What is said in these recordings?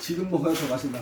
지금 먹어야 더 맛있다.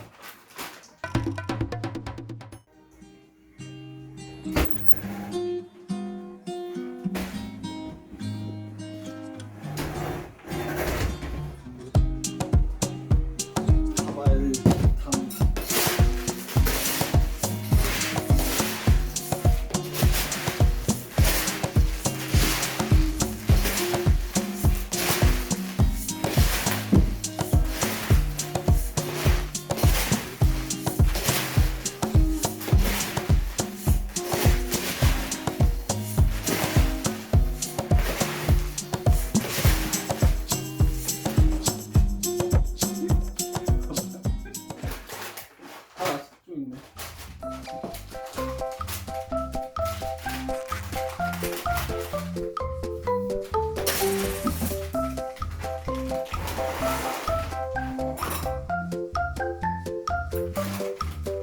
있네.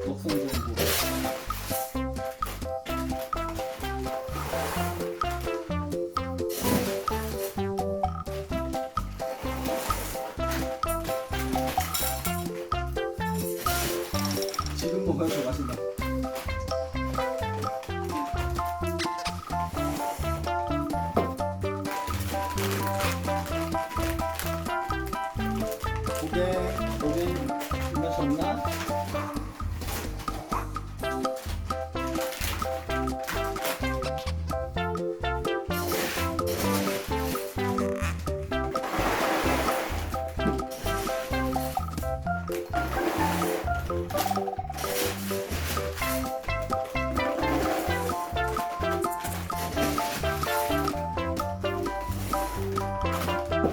먹성 정도. 먹어야 더 맛있다. 고개,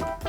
Bye.